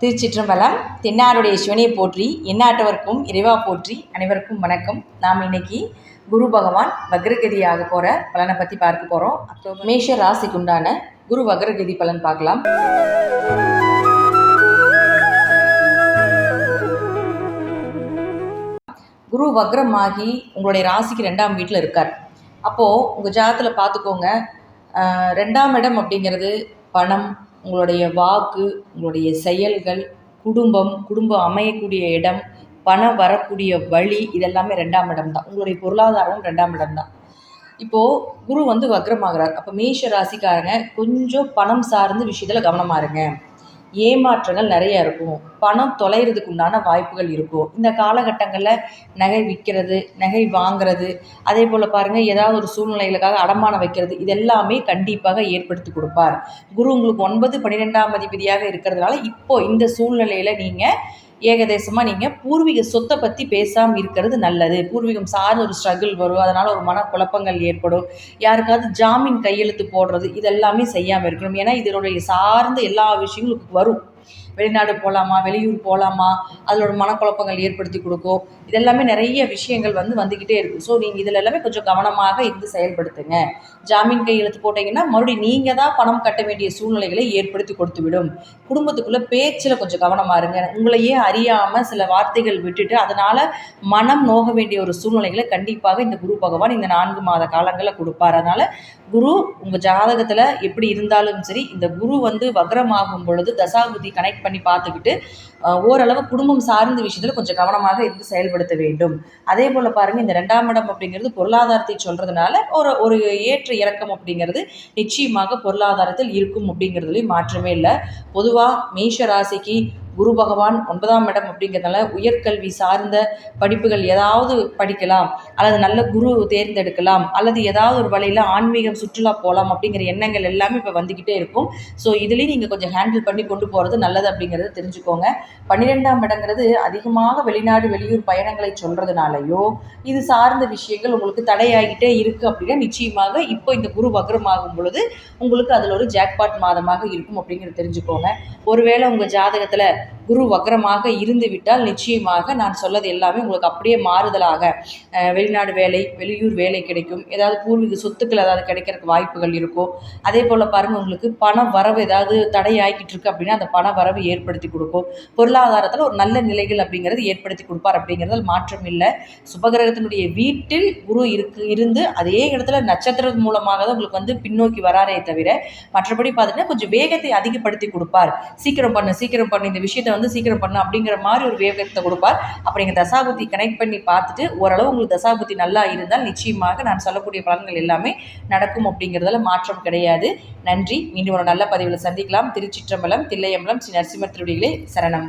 திருச்சிற்றம்பலம் தென்னாருடைய சிவனையை போற்றி எந்நாட்டவர்க்கும் இறைவா போற்றி அனைவருக்கும் வணக்கம். நாம் இன்னைக்கு குரு பகவான் வக்ரகதியாக போகிற பலனை பற்றி பார்க்க போகிறோம் அக்டோபர் மேஷ ராசிக்கு உண்டான குரு வக்ரகதி பலன் பார்க்கலாம். குரு வக்ரமாகி உங்களுடைய ராசிக்கு ரெண்டாம் வீட்டில் இருக்கார். அப்போது உங்கள் ஜாதத்தில் பார்த்துக்கோங்க. ரெண்டாம் இடம் அப்படிங்கிறது பணம் உங்களுடைய வாக்கு உங்களுடைய செயல்கள் குடும்பம் குடும்பம் அமையக்கூடிய இடம் பணம் வரக்கூடிய வழி இதெல்லாமே ரெண்டாம் இடம் தான். உங்களுடைய பொருளாதாரம் ரெண்டாம் இடம் தான். இப்போது குரு வந்து வக்ரமாகிறார். அப்போ மேஷ ராசிக்காரங்க கொஞ்சம் பணம் சார்ந்த விஷயத்தில் கவனமாக இருங்க. ஏமாற்றங்கள் நிறைய இருக்கும். பணம் தொலைகிறதுக்கு உண்டான வாய்ப்புகள் இருக்கும். இந்த காலகட்டங்களில் நகை விற்கிறது நகை வாங்குறது அதே போல் பாருங்கள் ஏதாவது ஒரு சூழ்நிலைகளுக்காக அடமானம் வைக்கிறது இதெல்லாமே கண்டிப்பாக ஏற்படுத்தி கொடுப்பார். குரு உங்களுக்கு ஒன்பது பன்னிரெண்டாம் அதிபதியாக இருக்கிறதுனால இப்போ இந்த சூழ்நிலையில் நீங்கள் ஏகதேசமாக நீங்கள் பூர்வீக சொத்தை பற்றி பேசாமல் இருக்கிறது நல்லது. பூர்வீகம் சார்ந்த ஒரு ஸ்ட்ரகிள் வரும். அதனால் ஒரு மனக்குழப்பங்கள் ஏற்படும். யாருக்காவது ஜாமீன் கையெழுத்து போடுறது இதெல்லாமே செய்யாமல் இருக்கணும். ஏன்னா இதனுடைய சார்ந்த எல்லா விஷயங்களும் வரும். வெளிநாடு போகலாமா வெளியூர் போகலாமா அதோட மனக்குழப்பங்கள் ஏற்படுத்தி கொடுக்கும். இதெல்லாமே நிறைய விஷயங்கள் வந்து வந்துக்கிட்டே இருக்கும். ஸோ நீங்கள் இதில் எல்லாமே கொஞ்சம் கவனமாக இருந்து செயல்படுத்துங்க. ஜாமீன் கையெழுத்து போட்டிங்கன்னா மறுபடியும் நீங்கள் தான் பணம் கட்ட வேண்டிய சூழ்நிலைகளை ஏற்படுத்தி கொடுத்து விடும். குடும்பத்துக்குள்ளே பேச்சில் கொஞ்சம் கவனமாக இருங்க. உங்களையே அறியாமல் சில வார்த்தைகள் விட்டுட்டு அதனால் மனம் நோக வேண்டிய ஒரு சூழ்நிலைகளை கண்டிப்பாக இந்த குரு பகவான் இந்த நான்கு மாத காலங்களில் கொடுப்பார். அதனால் குரு உங்கள் ஜாதகத்தில் எப்படி இருந்தாலும் சரி இந்த குரு வந்து வக்ரமாகும் பொழுது தசாபுதி கனெக்ட் பண்ணி பார்த்துக்கிட்டு ஓரளவு குடும்பம் சார்ந்த விஷயத்தில் கொஞ்சம் கவனமாக இருந்து செயல்படுத்த வேண்டும். அதே போல் பாருங்கள் இந்த ரெண்டாம் இடம் அப்படிங்கிறது பொருளாதாரத்தை சொல்கிறதுனால ஒரு ஒரு ஏற்ற இறக்கம் அப்படிங்கிறது நிச்சயமாக பொருளாதாரத்தில் இருக்கும் அப்படிங்கிறதுலையும் மாற்றமே இல்லை. பொதுவாக மேஷ ராசிக்கு குரு பகவான் ஒன்பதாம் இடம் அப்படிங்கிறதுனால உயர்கல்வி சார்ந்த படிப்புகள் ஏதாவது படிக்கலாம் அல்லது நல்ல குரு தேர்ந்தெடுக்கலாம் அல்லது ஏதாவது ஒரு வழியில் ஆன்மீகம் சுற்றுலா போகலாம் அப்படிங்கிற எண்ணங்கள் எல்லாமே இப்போ வந்துக்கிட்டே இருக்கும். ஸோ இதுலேயும் நீங்கள் கொஞ்சம் ஹேண்டில் பண்ணி கொண்டு போகிறது நல்லது அப்படிங்கிறத தெரிஞ்சுக்கோங்க. பன்னிரெண்டாம் இடங்கிறது அதிகமாக வெளிநாடு வெளியூர் பயணங்களை சொல்கிறதுனாலையோ இது சார்ந்த விஷயங்கள் உங்களுக்கு தடையாகிட்டே இருக்குது அப்படின்னா நிச்சயமாக இப்போ இந்த குரு வக்ரமாகும் பொழுது உங்களுக்கு அதில் ஒரு ஜாக்பாட் மாதமாக இருக்கும் அப்படிங்கிறத தெரிஞ்சுக்கோங்க. ஒருவேளை உங்கள் ஜாதகத்தில் குரு வக்ரமாக இருந்து விட்டால் நிச்சயமாக நான் சொல்லது எல்லாமே உங்களுக்கு அப்படியே மாறுதலாக. வெளிநாடு வேலை வெளியூர் வேலை கிடைக்கும். ஏதாவது பூர்வீக சொத்துக்கள் ஏதாவது கிடைக்கிறதுக்கு வாய்ப்புகள் இருக்கும். அதே போல் பாருங்கள் உங்களுக்கு பண வரவு ஏதாவது தடையாகிக்கிட்டு இருக்கு அப்படின்னா அந்த பண வரவு ஏற்படுத்தி கொடுக்கும். பொருளாதாரத்தில் ஒரு நல்ல நிலைகள் அப்படிங்கிறது ஏற்படுத்தி கொடுப்பார் அப்படிங்கிறதுல மாற்றம் இல்லை. சுபகிரகத்தினுடைய வீட்டில் குரு இருக்கு இருந்து அதே இடத்துல நட்சத்திரம் மூலமாக தான் உங்களுக்கு வந்து பின்னோக்கி வராரே தவிர மற்றபடி பார்த்தீங்கன்னா கொஞ்சம் வேகத்தை அதிகப்படுத்தி கொடுப்பார். சீக்கிரம் பண்ணு சீக்கிரம் பண்ணு இந்த விஷயத்தை வந்து சீக்கிரம் பண்ணணும் அப்படிங்கிற மாதிரி ஒரு வேகத்தை கொடுப்பார். அப்போ நீங்கள் தசாபுத்தி கனெக்ட் பண்ணி பார்த்துட்டு ஓரளவு உங்களுக்கு தசாபுத்தி நல்லா இருந்தால் நிச்சயமாக நான் சொல்லக்கூடிய பலன்கள் எல்லாமே நடக்கும் அப்படிங்கிறதுல மாற்றம் கிடையாது. நன்றி. மீண்டும் ஒரு நல்ல பதிவில் சந்திக்கலாம். திருச்சிற்றம்பலம் தில்லையம்பலம் ஸ்ரீ நரசிம்ம திருடிகளே சரணம்.